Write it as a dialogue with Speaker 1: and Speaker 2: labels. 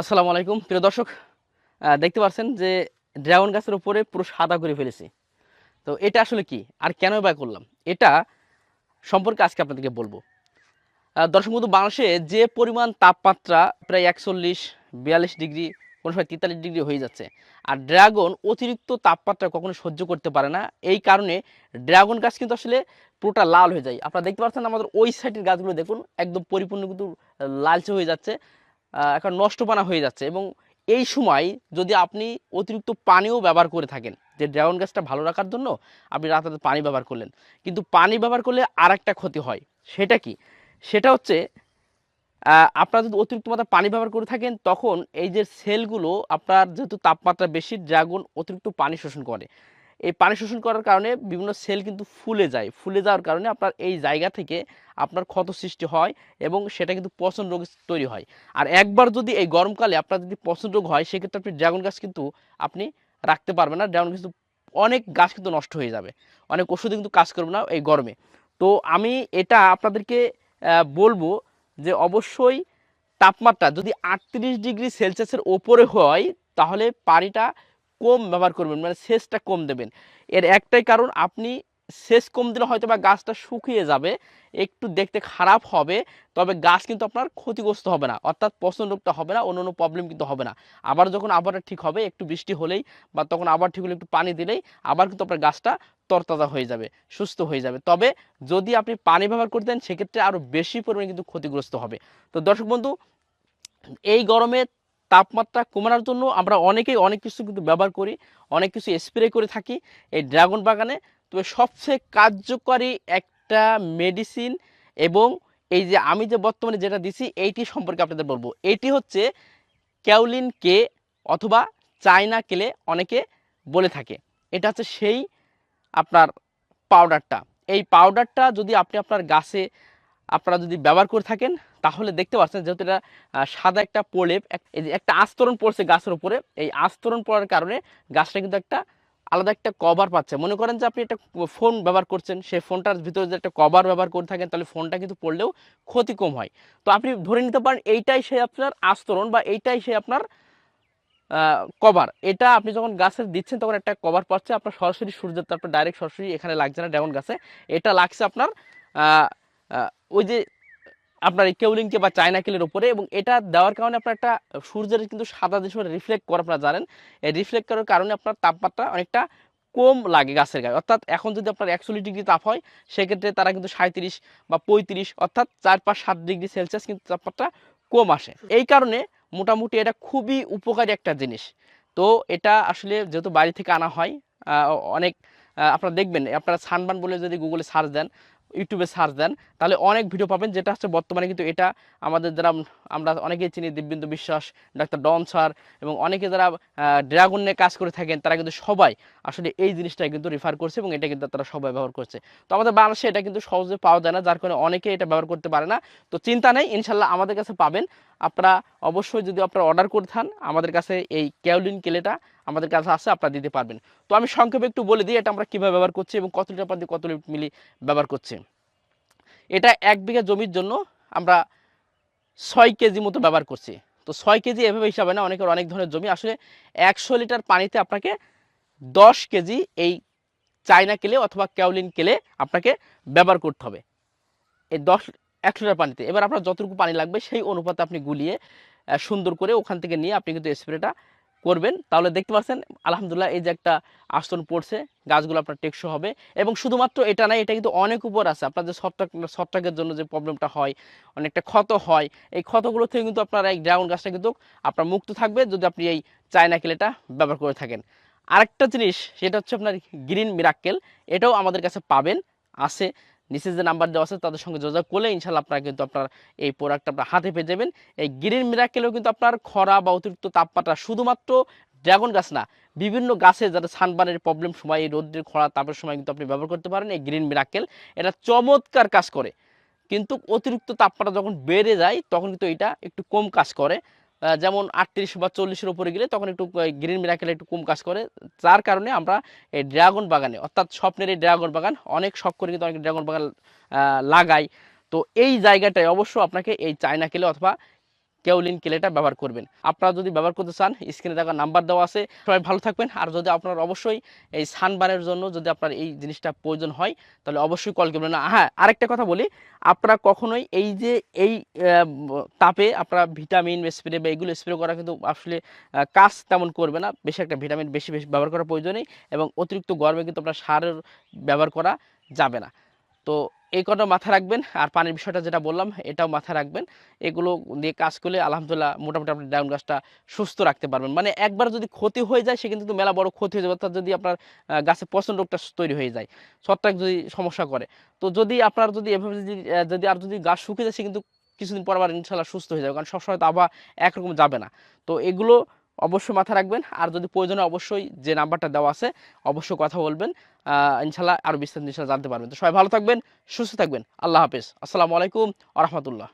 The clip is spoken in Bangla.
Speaker 1: আসসালামু আলাইকুম। প্রিয় দর্শক দেখতে পাচ্ছেন যে ড্রাগন গাছের উপরে পুরো সাদা করে ফেলেছি। তো এটা আসলে কি? আর কেন বা করলাম? এটা সম্পর্কে আজকে আপনাদেরকে বলব। দর্শক বন্ধু, বাংলাদেশে যে পরিমাণ তাপমাত্রা প্রায় একচল্লিশ, বিয়াল্লিশ ডিগ্রি কোনো সময় তেতাল্লিশ ডিগ্রি হয়ে যাচ্ছে, আর ড্রাগন অতিরিক্ত তাপমাত্রা কখনো সহ্য করতে পারে না। এই কারণে ড্রাগন গাছ কিন্তু আসলে পুরোটা লাল হয়ে যায়। আপনারা দেখতে পাচ্ছেন আমাদের ওই সাইডের গাছগুলো দেখুন, একদম পরিপূর্ণ কিন্তু লালচে হয়ে যাচ্ছে। এখন নষ্টপানা হয়ে যাচ্ছে। এবং এই সময় যদি আপনি অতিরিক্ত পানিও ব্যবহার করে থাকেন, যে ড্রাগন গাছটা ভালো রাখার জন্য আপনি রাতে রাতে পানি ব্যবহার করলেন। কিন্তু পানি ব্যবহার করলে আর একটা ক্ষতি হয়, সেটা কি? সেটা হচ্ছে আপনারা যদি অতিরিক্ত মাত্রা পানি ব্যবহার করে থাকেন, তখন এই যে সেলগুলো আপনার যেহেতু তাপমাত্রা বেশি, ড্রাগন অতিরিক্ত পানি শোষণ করে। এই পানি শোষণ করার কারণে বিভিন্ন সেল কিন্তু ফুলে যায়। ফুলে যাওয়ার কারণে আপনার এই জায়গা থেকে আপনার ক্ষত সৃষ্টি হয় এবং সেটা কিন্তু পচন রোগ তৈরি হয়। আর একবার যদি এই গরমকালে আপনার যদি পচন রোগ হয়, সেক্ষেত্রে আপনি ড্রাগন গাছ কিন্তু আপনি রাখতে পারবেন না। ড্রাগন কিন্তু অনেক গাছ কিন্তু নষ্ট হয়ে যাবে। অনেক ওষুধে কিন্তু কাজ করবে না এই গরমে। তো আমি এটা আপনাদেরকে বলব যে অবশ্যই তাপমাত্রা যদি আটত্রিশ ডিগ্রি সেলসিয়াসের ওপরে হয়, তাহলে পানিটা কম ব্যবহার করবেন মানে সেচটা কম দেবেন। এর একটাই কারণ, আপনি সেচ কম দিলে হয়তো বা গাছটা শুকিয়ে যাবে, একটু দেখতে খারাপ হবে, তবে গাছ কিন্তু আপনার ক্ষতিগ্রস্ত হবে না, অর্থাৎ পছন্দ রোগটা হবে না অন্য অন্য প্রবলেম কিন্তু হবে না। আবার যখন আবার ঠিক হবে, একটু বৃষ্টি হলেই বা তখন আবার ঠিক হলে একটু পানি দিলেই আবার কিন্তু আপনার গাছটা তরতাজা হয়ে যাবে, সুস্থ হয়ে যাবে। তবে যদি আপনি পানি ব্যবহার করে দেন, সেক্ষেত্রে আরও বেশি পরিমাণে কিন্তু ক্ষতিগ্রস্ত হবে। তো দর্শক বন্ধু, এই গরমে তাপমাত্রা কমানোর জন্য আমরা অনেকেই অনেক কিছু কিন্তু ব্যবহার করি, অনেক কিছু স্প্রে করে থাকি এই ড্রাগন বাগানে। তবে সবচেয়ে কার্যকরী একটা মেডিসিন এবং এই যে আমি যে বর্তমানে যেটা দিছি এইটি সম্পর্কে আপনাদের বলব। এইটি হচ্ছে ক্যাউলিন কে অথবা চায়না কেলে অনেকে বলে থাকে। এটা হচ্ছে সেই আপনার পাউডারটা এই পাউডারটা যদি আপনি আপনার গাছে আপনারা যদি ব্যবহার করে থাকেন তাহলে দেখতে পাচ্ছেন যেহেতু এটা সাদা একটা প্রলেপ একটা আস্তরণ পড়ছে গাছের উপরে, এই আস্তরণ পড়ার কারণে গাছটা কিন্তু একটা আলাদা একটা কভার পাচ্ছে। মনে করেন যে আপনি একটা ফোন ব্যবহার করছেন, সেই ফোনটার ভিতরে যে একটা কভার ব্যবহার করে থাকেন, তাহলে ফোনটা কিন্তু পড়লেও ক্ষতি কম হয়। তো আপনি ধরে নিতে পারেন এইটাই সেই আপনার আস্তরণ বা এইটাই সেই আপনার কভার এটা আপনি যখন গাছের দিচ্ছেন, তখন একটা কভার পাচ্ছে, আপনার সরাসরি সূর্যের, তারপর ডাইরেক্ট সরাসরি এখানে লাগছে না ড্রাগন গাছে। এটা লাগছে আপনার ওই যে আপনার এই কেউলিংকে বা চায়না কেলের উপরে এবং এটা দেওয়ার কারণে আপনার একটা সূর্যের কিন্তু সাদা সময় রিফ্লেক্ট করে আপনারা জানেন। এই রিফ্লেক্ট করার কারণে আপনার তাপমাত্রা অনেকটা কম লাগে গাছের গায়ে। অর্থাৎ এখন যদি আপনার একচল্লিশ ডিগ্রি তাপ হয়, সেক্ষেত্রে তারা কিন্তু সাঁত্রিশ বা পঁয়ত্রিশ অর্থাৎ চার পাঁচ সাত ডিগ্রি সেলসিয়াস কিন্তু তাপমাত্রা কম আসে। এই কারণে মোটামুটি এটা খুবই উপকারী একটা জিনিস। তো এটা আসলে যেহেতু বাড়ি থেকে আনা হয় অনেক আপনারা দেখবেন, আপনারা সানবান বলে যদি গুগলে সার্চ দেন ইউটিউবে সার্চ দেন, তাহলে অনেক ভিডিও পাবেন। যেটা হচ্ছে বর্তমানে কিন্তু এটা আমাদের যারা, আমরা অনেকেই চিনি দিব্যেন্দু বিশ্বাস, ডাক্তার ডন স্যার এবং অনেকে যারা ড্রাগন নিয়ে কাজ করে থাকেন, তারা কিন্তু সবাই আসলে এই জিনিসটাই কিন্তু রেফার করছে এবং এটা কিন্তু তারা সবাই ব্যবহার করছে। তো আমাদের বাংলাদেশে এটা কিন্তু সহজে পাওয়া যায় না, যার কারণে অনেকে এটা ব্যবহার করতে পারে না। তো চিন্তা নেই, ইনশাল্লাহ আমাদের কাছে পাবেন। আপনারা অবশ্যই যদি আপনারা অর্ডার করে থান, আমাদের কাছে এই ক্যাউলিন কেলেটা আমাদের কাছে আছে, আপনারা দিতে পারবেন। তো আমি সংক্ষেপে একটু বলে দিই, এটা আমরা কীভাবে ব্যবহার করছি এবং কত লিটার পানি কত মিলি ব্যবহার করছি। এটা এক বিঘা জমির জন্য আমরা ছয় কেজি মতো ব্যবহার করছি। তো ছয় কেজি এভাবে হিসাবে না, অনেকের অনেক ধরনের জমি আসলে একশো লিটার পানিতে আপনাকে দশ কেজি এই চায়না কেলে অথবা ক্যাউলিন কেলে আপনাকে ব্যবহার করতে হবে। এই দশ একশো লিটার পানিতে। এবার আপনার যতটুকু পানি লাগবে সেই অনুপাতে আপনি গুলিয়ে সুন্দর করে ওখান থেকে নিয়ে আপনি কিন্তু স্প্রেটা করবেন। তাহলে দেখতে পাচ্ছেন, আলহামদুলিল্লাহ এই যে একটা আস্তরণ পড়ছে, গাছগুলো আপনার টেকসই হবে। এবং শুধুমাত্র এটা নাই এটা কিন্তু অনেক উপর আছে। আপনার যে ছত্রাক ছত্রাকের জন্য যে প্রবলেমটা হয়, অনেকটা ক্ষত হয়, এই ক্ষতগুলো থেকে কিন্তু আপনার এই ড্রাগন গাছটা কিন্তু আপনার মুক্ত থাকবে যদি আপনি এই চায়না কেলেটা ব্যবহার করে থাকেন। আরেকটা জিনিস, সেটা হচ্ছে আপনার গ্রিন মিরাক্কেল এটাও আমাদের কাছে পাবেন, আছে। নিচে যে নাম্বার দেওয়া আছে, তাদের সঙ্গে যোগাযোগ করলে ইনশাল্লাহ আপনারা কিন্তু আপনার এই প্রোডাক্ট আপনার হাতে পেয়ে যাবেন। এই গ্রিন মিরাক্কেলেও কিন্তু আপনার খরা বা অতিরিক্ত তাপমাত্রা শুধুমাত্র ড্রাগন গাছ না, বিভিন্ন গাছে যারা সানবানের প্রবলেম সময়, এই রোদ্রের খরা, তাপের সময় কিন্তু আপনি ব্যবহার করতে পারেন এই গ্রিন মিরাক্কেল এটা চমৎকার কাজ করে। কিন্তু অতিরিক্ত তাপমাত্রা যখন বেড়ে যায়, তখন কিন্তু এটা একটু কম কাজ করে। যেমন আটত্রিশ বা চল্লিশের উপরে গেলে তখন একটু গ্রিন মিরাকেল একটু কম কাজ করে। যার কারণে আমরা এই ড্রাগন বাগানে, অর্থাৎ স্বপ্নের এই ড্রাগন বাগান, অনেক শখ করে কিন্তু অনেক ড্রাগন বাগান লাগাই। তো এই জায়গাটায় অবশ্য আপনাকে এই চায়না কেলে অথবা কেওলিন কেলেটা ব্যবহার করবেন। আপনারা যদি ব্যবহার করতে চান স্ক্রিনে দেখা নাম্বার দেওয়া আছে। সবাই ভালো থাকবেন। আর যদি আপনার অবশ্যই এই সানবানের জন্য যদি আপনার এই জিনিসটা প্রয়োজন হয়, তাহলে অবশ্যই কল করবেন। হ্যাঁ আরেকটা কথা বলি। আপনারা কখনোই এই যে এই তাপে আপনারা ভিটামিন স্প্রে বা এগুলো স্প্রে করা কিন্তু আসলে কাজ তেমন করবে না। বেশি একটা ভিটামিন বেশি বেশি ব্যবহার করার প্রয়োজন নেই এবং অতিরিক্ত গরমে কিন্তু আপনার সারের ব্যবহার করা যাবে না। তো এই কথা মাথায় রাখবেন। আর পানির বিষয়টা যেটা বললাম, এটাও মাথায় রাখবেন। এগুলো দিয়ে কাজ করলে আলহামদুলিল্লাহ মোটামুটি আপনি ড্রাগন গাছটা সুস্থ রাখতে পারবেন। মানে একবার যদি ক্ষতি হয়ে যায়, সে কিন্তু মেলা বড় ক্ষতি হয়ে যাবে। অর্থাৎ যদি আপনার গাছে পছন্দ রোগটা তৈরি হয়ে যায়, ছত্রাক যদি সমস্যা করে। তো যদি আপনার যদি এভাবে যদি যদি আর যদি গাছ শুকিয়ে যায়, সে কিন্তু কিছুদিন পর আবার ইনশাল্লাহ সুস্থ হয়ে যাবে। কারণ সবসময় তো আবার একরকম যাবে না। তো এগুলো অবশ্যই মাথা রাখবেন। আর যদি প্রয়োজনে অবশ্যই যে নাম্বারটা দেওয়া আছে, অবশ্যই কথা বলবেন। ইনশাল্লাহ আরও বিস্তারিত ইনশাল্লাহ জানতে পারবেন। তো সবাই ভালো থাকবেন, সুস্থ থাকবেন। আল্লাহ হাফিজ। আসসালামু আলাইকুম আ রহমতুল্লাহ।